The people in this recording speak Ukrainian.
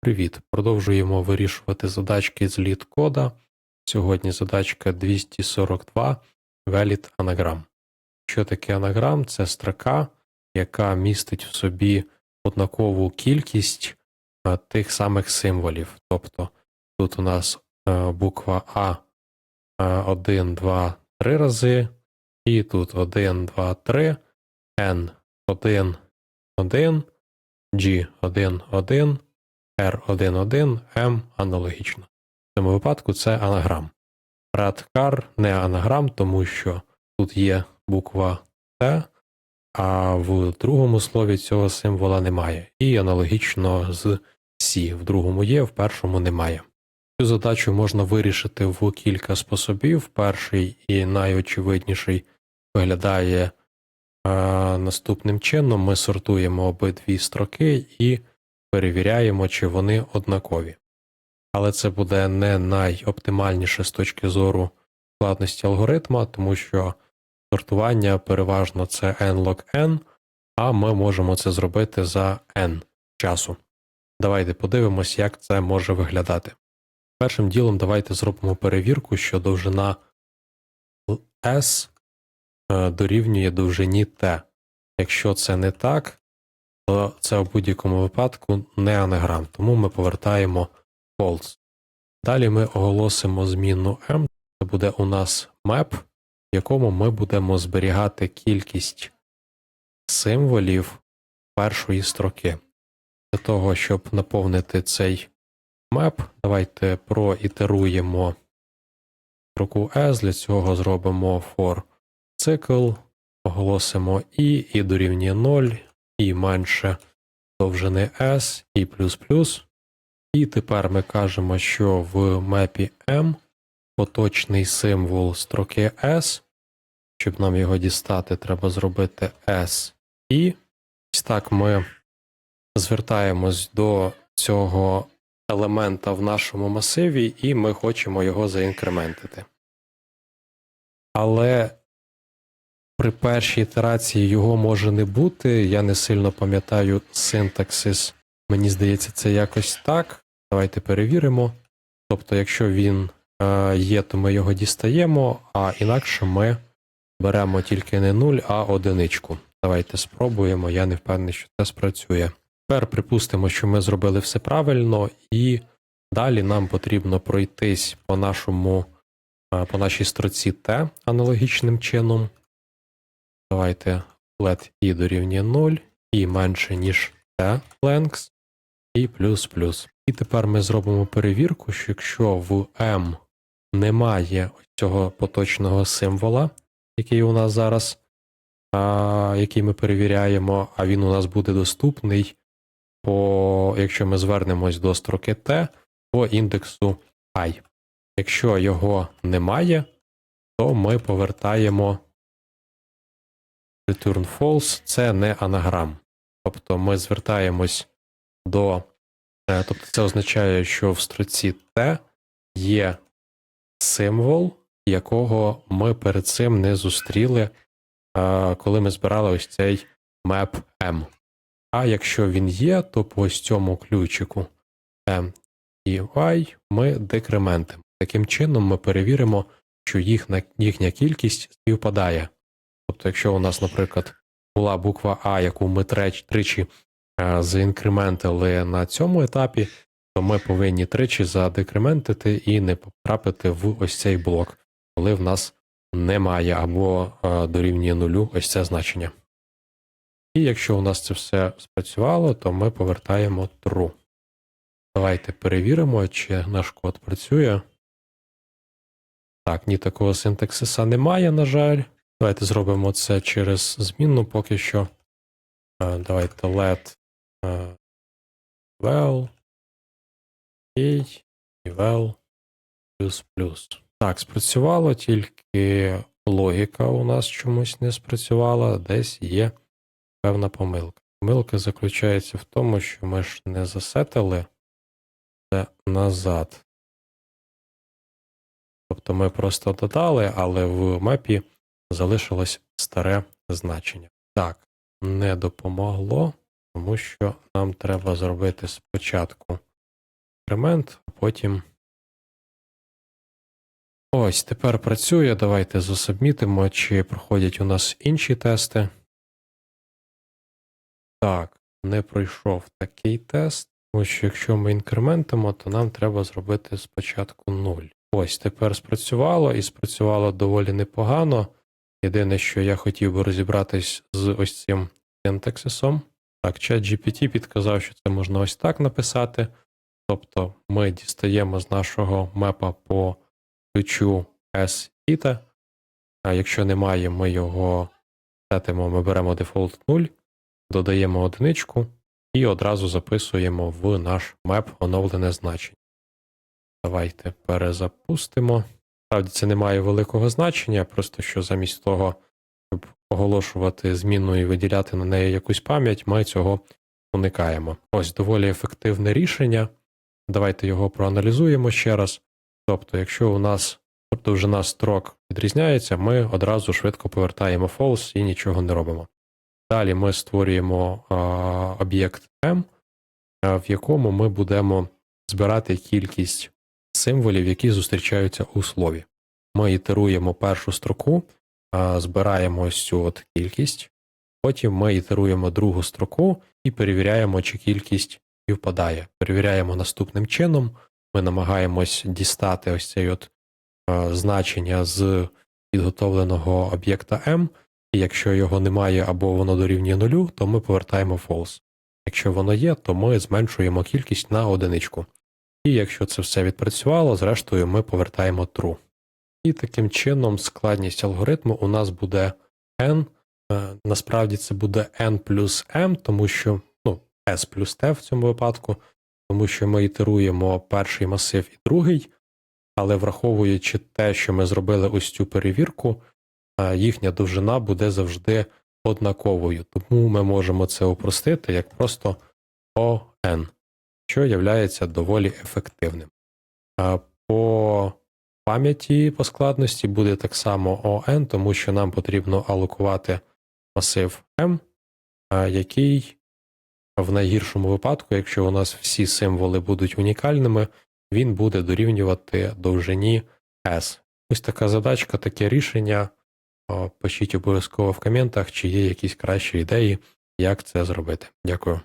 Привіт! Продовжуємо вирішувати задачки з літ-кода. Сьогодні задачка 242 Valid анаграм. Що таке анаграм? Це строка, яка містить в собі однакову кількість тих самих символів. Тобто тут у нас е, буква А 1, 2, 3 рази, і тут 1, 2, 3, N 1, 1, G 1, 1, R11, M аналогічно. В цьому випадку це анаграм. Радкар не анаграм, тому що тут є буква Т, а в другому слові цього символа немає. І аналогічно з Сі. В другому є, в першому немає. Цю задачу можна вирішити в кілька способів. Перший і найочевидніший виглядає е, наступним чином: ми сортуємо обидві строки і перевіряємо, чи вони однакові. Але це буде не найоптимальніше з точки зору складності алгоритма, тому що сортування переважно це n-log n, а ми можемо це зробити за n часу. Давайте подивимось, як це може виглядати. Першим ділом давайте зробимо перевірку, що довжина S е, дорівнює довжині T. Якщо це не так, то це в будь-якому випадку не анаграм, тому ми повертаємо false. Далі ми оголосимо змінну m, це буде у нас map, в якому ми будемо зберігати кількість символів першої строки. Для того, щоб наповнити цей map, давайте проітеруємо строку S, для цього зробимо for цикл, оголосимо і, і дорівнює 0, і менше довжини S, і. І тепер ми кажемо, що в мепі M поточний символ строки S. Щоб нам його дістати, треба зробити S і. Ось так ми звертаємось до цього елемента в нашому масиві, і ми хочемо його заінкрементити. Але при першій ітерації його може не бути. Я не сильно пам'ятаю синтаксис. Мені здається, це якось так. Давайте перевіримо. Тобто, якщо він е, є, то ми його дістаємо, а інакше ми беремо тільки не 0, а одиничку. Давайте спробуємо. Я не впевнений, що це спрацює. Тепер припустимо, що ми зробили все правильно, і далі нам потрібно пройтись по нашому, е, по нашій строці Т аналогічним чином. Давайте let i дорівнює 0 і менше, ніж t length, і плюс плюс. І тепер ми зробимо перевірку, що якщо в m немає цього поточного символа, який у нас зараз, а, який ми перевіряємо, а він у нас буде доступний, по, якщо ми звернемось до строки t по індексу i. Якщо його немає, то ми повертаємо return false це не анаграм. Тобто ми звертаємось до. е, Тобто це означає, що в строці T є символ, якого ми перед цим не зустріли, е, коли ми збирали ось цей map M. А якщо він є, то по ось цьому ключику M і Y ми декрементимо. Таким чином ми перевіримо, що їхня, їхня кількість співпадає. Тобто, якщо у нас, наприклад, була буква А, яку ми тричі е, заінкрементили на цьому етапі, то ми повинні тричі задекрементити і не потрапити в ось цей блок, коли в нас немає або е, дорівнює нулю ось це значення. І якщо у нас це все спрацювало, то ми повертаємо true. Давайте перевіримо, чи наш код працює. Так, ні такого синтаксиса немає, на жаль. Давайте зробимо це через змінну поки що. Е, Давайте let е, vel і плюс плюс. Так, спрацювало, тільки логіка у нас чомусь не спрацювала, десь є певна помилка. Помилка заключається в тому, що ми ж не засетили це назад. Тобто ми просто додали, але в мапі залишилось старе значення. Так, не допомогло, тому що нам треба зробити спочатку інкремент, а потім. Ось, тепер працює. Давайте засубмітимо, чи проходять у нас інші тести. Так, не пройшов такий тест. Тому що якщо ми інкрементимо, то нам треба зробити спочатку 0. Ось тепер спрацювало і спрацювало доволі непогано. Єдине, що я хотів би розібратись з ось цим синтаксисом. Так, чат GPT підказав, що це можна ось так написати. Тобто ми дістаємо з нашого мепа по ключу S іта. А якщо немає, ми його сетимо, ми беремо дефолт 0, додаємо одиничку і одразу записуємо в наш меп оновлене значення. Давайте перезапустимо. Справді це не має великого значення, просто що замість того, щоб оголошувати зміну і виділяти на неї якусь пам'ять, ми цього уникаємо. Ось доволі ефективне рішення. Давайте його проаналізуємо ще раз. Тобто, якщо у нас довжина строк відрізняється, ми одразу швидко повертаємо false і нічого не робимо. Далі ми створюємо об'єкт M, в якому ми будемо збирати кількість символів, які зустрічаються у слові. Ми ітеруємо першу строку, збираємо ось цю от кількість, потім ми ітеруємо другу строку і перевіряємо, чи кількість співпадає. Перевіряємо наступним чином. Ми намагаємось дістати ось цей от значення з підготовленого об'єкта M, і якщо його немає або воно дорівнює нулю, то ми повертаємо false. Якщо воно є, то ми зменшуємо кількість на одиничку. І якщо це все відпрацювало, зрештою ми повертаємо true. І таким чином складність алгоритму у нас буде n. Е, Насправді це буде n плюс m, тому що ну, s плюс t в цьому випадку, тому що ми ітеруємо перший масив і другий, але враховуючи те, що ми зробили ось цю перевірку, е, їхня довжина буде завжди однаковою. Тому ми можемо це упростити як просто ON, що є доволі ефективним. По пам'яті по складності буде так само ON, тому що нам потрібно алокувати масив M, який в найгіршому випадку, якщо у нас всі символи будуть унікальними, він буде дорівнювати довжині S. Ось така задачка, таке рішення. Пишіть обов'язково в коментах, чи є якісь кращі ідеї, як це зробити. Дякую.